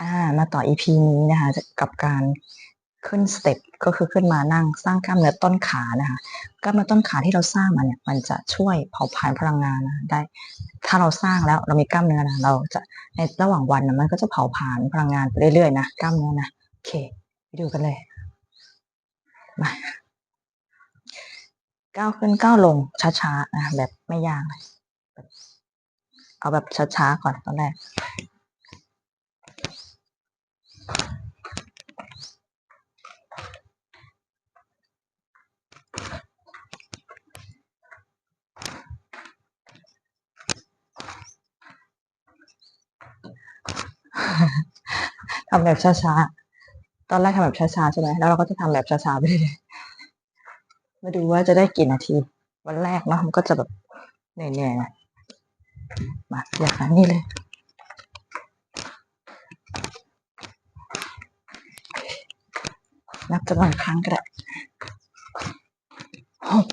อ่ามาต่อ EP นี้นะคะกับการขึ้นสเต็ปก็คือขึ้นมานั่งสร้างกล้ามเนื้อต้นขานะคะกล้ามเนื้อต้นขาที่เราสร้างมาเนี่ยมันจะช่วยเผาผลาญพลังงานนะได้ ถ้าเราสร้างแล้วเรามีกล้ามเนื้อนะเราจะในระหว่างวันนะมันก็จะเผาผลาญพลังงานไปเรื่อยๆนะกล้ามเนื้อนะโอเคไปดูกันเลยมาก้าวขึ้นก้าวลงช้าๆนะแบบไม่ยากเลยเอาแบบช้าๆก่อนตอนแรก ทำแบบช้าๆ ตอนแรกทำแบบช้าๆ ใช่ไหม แล้วเราก็จะทำแบบช้าๆ ไปเรื่อยๆ มาดูว่าจะได้กี่นาที วันแรกเนาะ มันก็จะแบบเหนื่อยๆนะมา อยางนั้นนี่เลย นับจำนวนครั้งก็ได้หก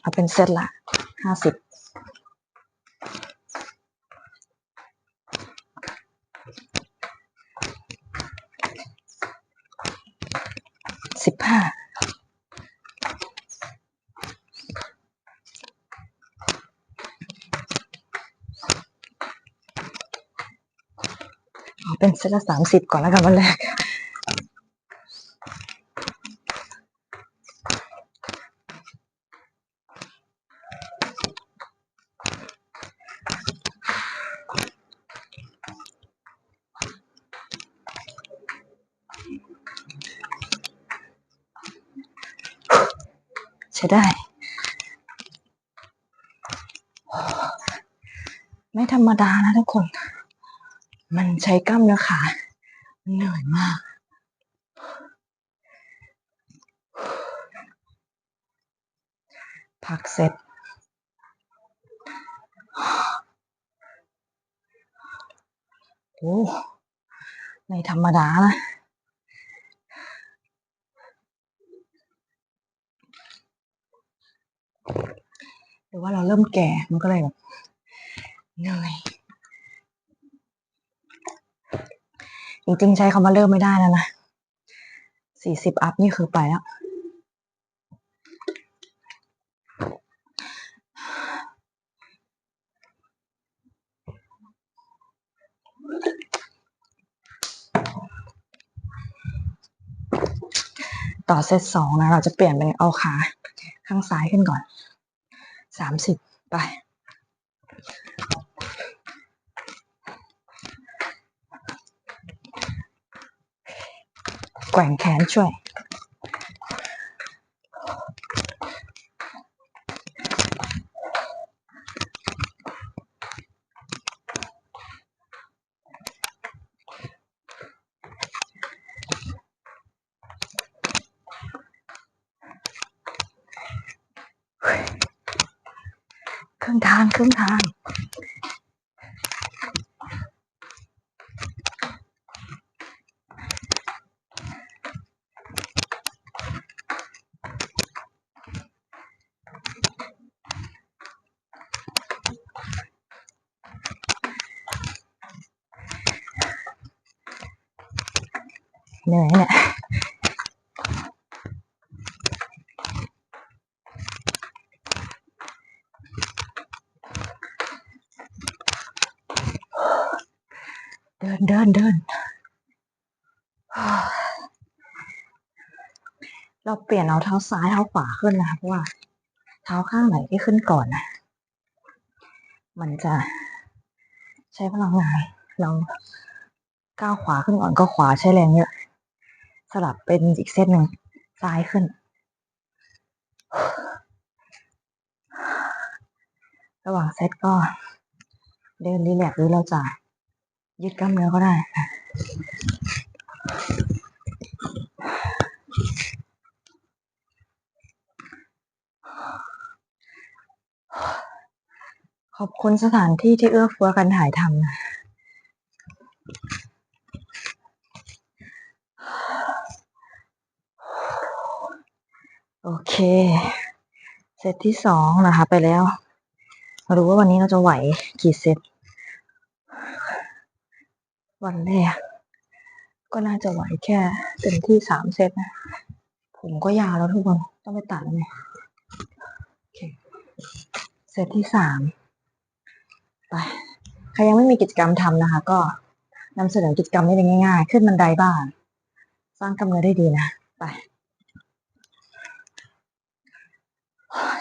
เอาเป็นเซตละห้าสิบสิบห้า เอาเป็นเซตละสามสิบก่อนแล้วกันวันแรกใช้ได้ ไม่ธรรมดานะทุกคน มันใช้กล้ามเนื้อขาเหนื่อยมาก พักเสร็จ โอ้ไม่ธรรมดานะหรือว่าเราเริ่มแก่มันก็เลยแบบเหนื่อย จริงๆใช้คำว่าเริ่มไม่ได้แล้วนะสี่สิบอัพนี่คือไปแล้ว ต่อเซตสองนะ เราจะเปลี่ยนเป็นเอาขา ข้างซ้ายขึ้นก่อนสามสิบไป แกว่งแขนช่วย ครึ่งทางครึ่งทาง เหนื่อยเนี่ยเดินเดินเดินเราเปลี่ยนเอาเท้าซ้ายเท้าขวาขึ้นนะคะเพราะว่า เท้าข้างไหนที่ขึ้นก่อนนะมันจะใช้พลังงานเราก้าวขวาขึ้นก่อนก็ขวาใช้แรงเยอะ สลับเป็นอีกเซตหนึ่งซ้ายขึ้น ระหว่างเซตก็ เดินรีแลกซ์หรือเราจะยืดกล้ามเนื้อก็ได้ขอบคุณสถานที่ที่เอื้อเฟื้อกันถ่ายทำ โอเค เซตที่สองนะคะไปแล้วมาดูว่าวันนี้เราจะไหวกี่เซต วันแรกก็น่าจะไหวแค่เต็มที่สามเซตนะ ผมก็ยาวแล้วทุกคน ต้องไปตัดแล้วเนี่ยโอเค เซตที่สามไป ใครยังไม่มีกิจกรรมทำนะคะ ก็นำเสนอกิจกรรมนี้ง่ายๆ ขึ้นบันไดบ้านสร้างกำเนิดได้ดีนะ ไป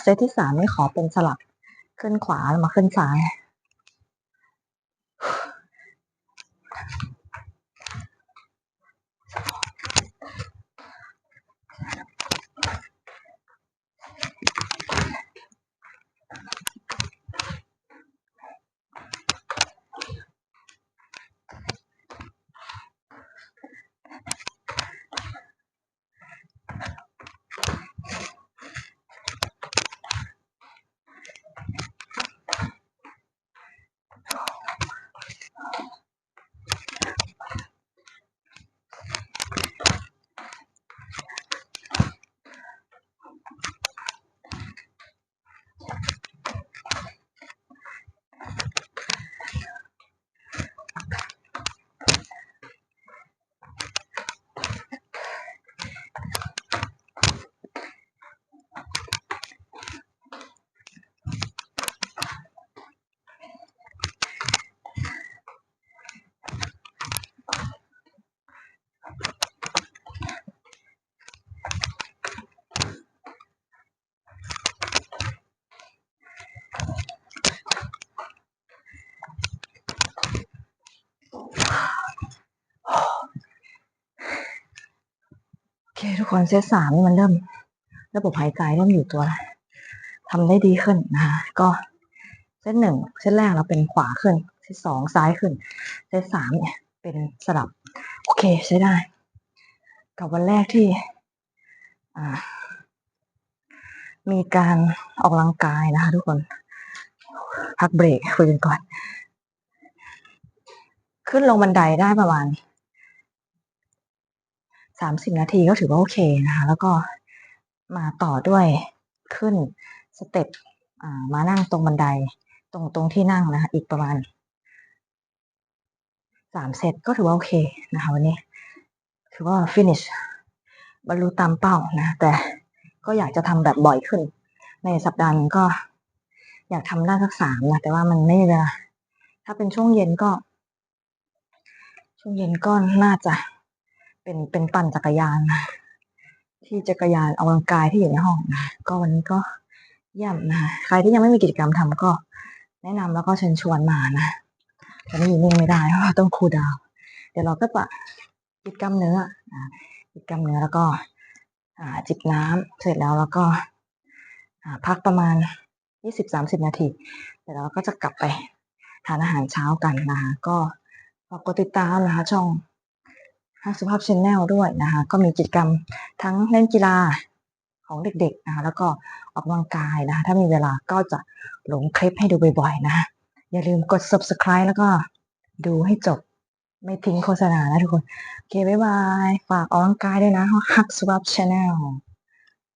เซตที่สามนี่ขอเป็นสลับขึ้นขวามาขึ้นซ้าย คทุกคนเซตสามนี่มันเริ่ม ระบบหายใจเริ่มอยู่ตัวแล้วทำได้ดีขึ้นนะคะก็เซตหนึ่งเซตแรกเราเป็นขวาขึ้นเซตสองซ้ายขึ้นเซตสามเนี่ยเป็นสลับ โอเคใช้ได้ กับวันแรกที่มีการออกกำลังกายนะคะทุกคน พักเบรกคุยกันก่อน ขึ้นลงบันไดได้ประมาณ สามสิบนาทีก็ถือว่าโอเคนะคะแล้วก็มาต่อด้วยขึ้นสเต็ปมานั่งตรงบันไดตรงตรงที่นั่งนะคะอีกประมาณสามเซตก็ถือว่าโอเคนะคะวันนี้ถือว่า finish บรรลุตามเป้านะ แต่ก็อยากจะทำแบบบ่อยขึ้น ในสัปดาห์นึงก็อยากทำได้สักสามนะ แต่ว่ามันไม่มีเวลาถ้าเป็นช่วงเย็นก็ ช่วงเย็นก็น่าจะ เป็นเป็นปั่นจักรยาน ที่จักรยานออกกำลังกายที่อยู่ในห้องนะก็วันนี้ก็เยี่ยมนะใครที่ยังไม่มีกิจกรรมทำก็ แนะนำแล้วก็เชิญชวนมานะแต่ไม่อยู่นิ่งไม่ได้เพราะต้องคูดาว เดี๋ยวเราก็จะจิบกล้ามเนื้ออ่าจิบกล้ามเนื้อแล้วก็อาจิบน้ำเสร็จแล้วแล้วก็พักประมาณยี่สิบสามสิบนาทีเดี๋ยวเราก็จะกลับไปทานอาหารเช้ากันนะคะก็ฝากกดติดตามนะคะช่อง ฮักสุภาพชแนลด้วยนะคะ ก็มีกิจกรรมทั้งเล่นกีฬาของเด็กๆนะคะแล้วก็ออกกำลังกายนะคะถ้ามีเวลาก็จะลงคลิปให้ดูบ่อยๆนะะอย่าลืมกด subscribe แล้วก็ดูให้จบไม่ทิ้งโฆษณานะทุกคน โอเค บ๊ายบาย ฝากออกกำลังกายด้วยนะฮักสุภาพชแนล